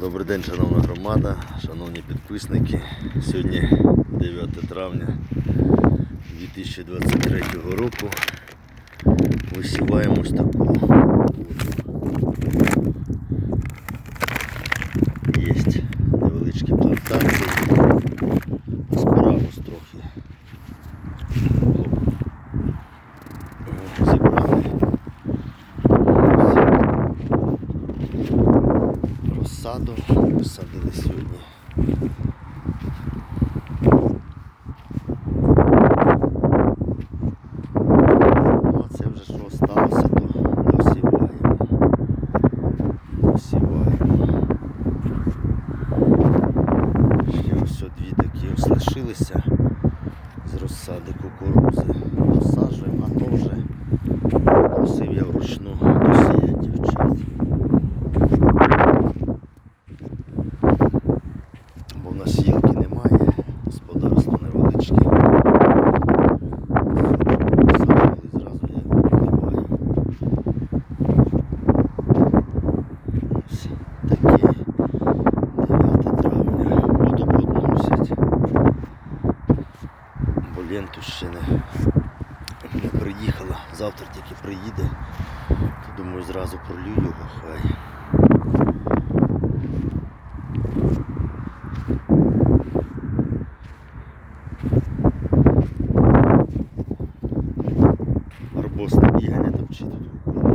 Добрий день, шановна громада, шановні підписники. Сьогодні 9 травня 2023 року. Висіваємо ось таку. Розсаду посадили сьогодні. Ну, це вже що сталося, то. Досіваємо. Ще дві такі ось лишилися з розсади кукурузи. Посаджуємо, а то вже Ленту ще не, не приїхала. Завтра тільки приїде. То думаю зразу пролю його хай. Арбоз не бігає, не топчи тут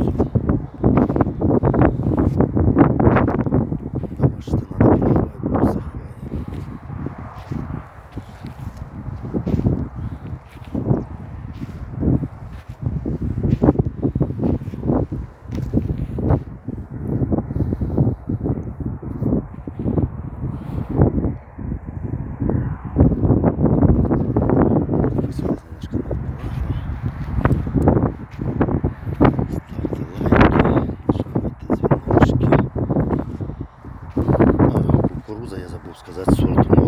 нажимайте дзвіночки.